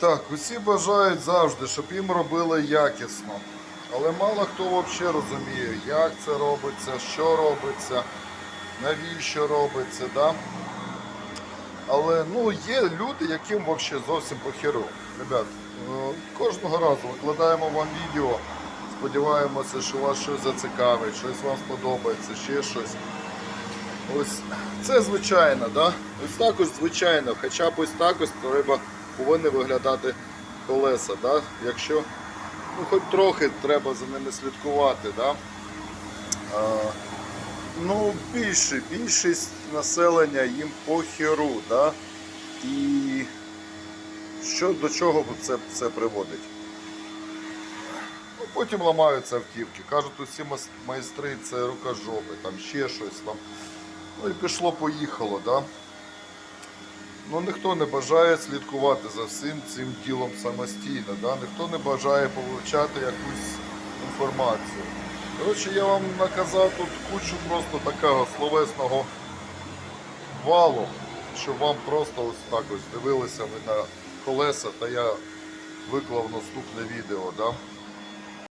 Так, усі бажають завжди, щоб їм робили якісно. Але мало хто взагалі розуміє, як це робиться, що робиться, навіщо робиться. Да? Але ну, є люди, яким взагалі зовсім похеру. Ребят, е, кожного разу викладаємо вам відео. Сподіваємося, що вас щось зацікавить, щось вам сподобається, ще щось. Ось це звичайно, да? Ось так ось звичайно, хоча б ось так ось треба повинні виглядати колеса, да? Якщо ну, хоч трохи треба за ними слідкувати, да? а, ну, більше, більшість населення їм похеру, да? І що до чого це, це приводить? Ну, потім ламаються автівки. Кажуть, усі майстри це рукожопи, там ще щось там. Ну і пішло-поїхало, да? Ну ніхто не бажає слідкувати за всім цим ділом самостійно, да? ніхто не бажає повивчати якусь інформацію. Коротше, я вам наказав тут кучу просто такого словесного валу, щоб вам просто ось так ось дивилися ви на колеса, та я виклав наступне відео. Да?